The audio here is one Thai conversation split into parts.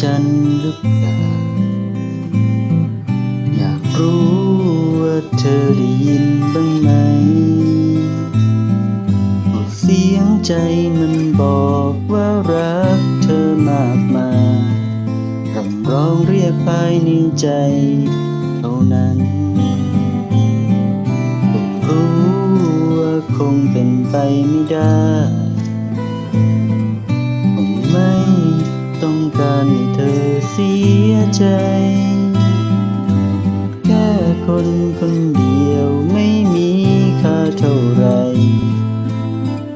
ฉันหรือเปล่า อยากรู้ว่าเธอได้ยินบ้างไหม เสียงใจมันบอกว่ารักเธอมากมายรำร้องเรียกภายในใจเท่านั้นรู้ว่าคงเป็นไปไม่ได้ ใจ แค่คนคนเดียวไม่มีค่าเท่าไร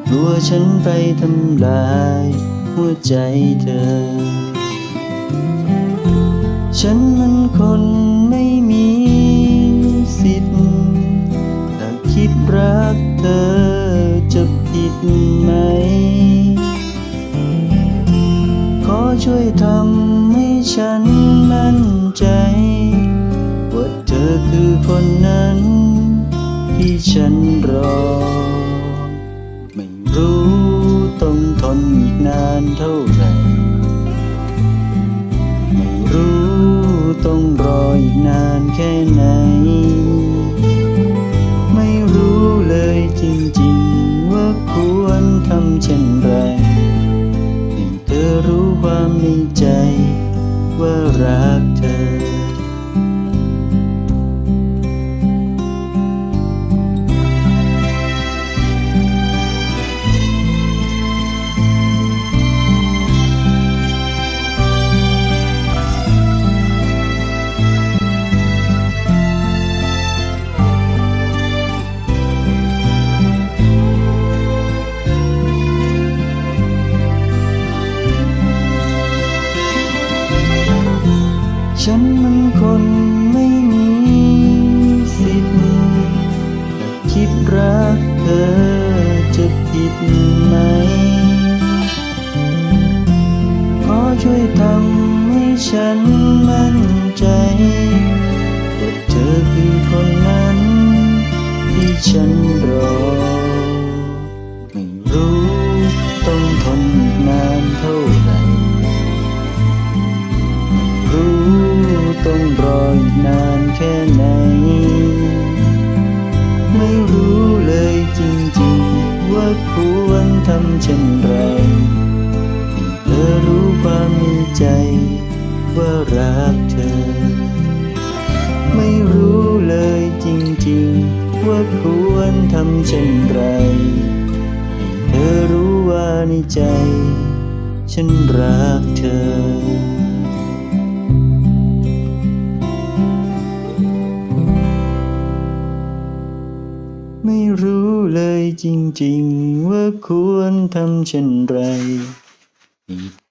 กลัวฉันไปทำลายหัวใจเธอ ฉันมันคนไม่มีสิทธิ์ถ้าคิดรักเธอจะผิดไหม ขอช่วยทำ ฉันมั่นใจว่าเธอคือคนนั้น ที่ฉันรอ ไม่รู้ต้องทนอีกนานเท่าไหร่ไม่รู้ต้องรออีกนานแค่ไหน ไม่รู้เลยจริงๆ ว่าควรทำเช่นไรให้เธอรู้ความในใจ ว่ารักเธอ มันคนไม่มีสิทธิ์แต่คิดรักเธอจะผิดไหม ขอช่วยทำให้ฉันมั่นใจว่าเธอคือคนนั้นที่ฉันรอ รออีกนานแค่ไหน ไม่รู้เลยจริงๆ ว่าควรทำเช่นไรเธอรู้ความในใจว่ารักเธอ ไม่รู้เลยจริงๆ ว่าควรทำเช่นไรเธอรู้ว่าในใจ ฉันรักเธอ ไม่รู้เลยจริงๆ ว่าควรทำเช่นไร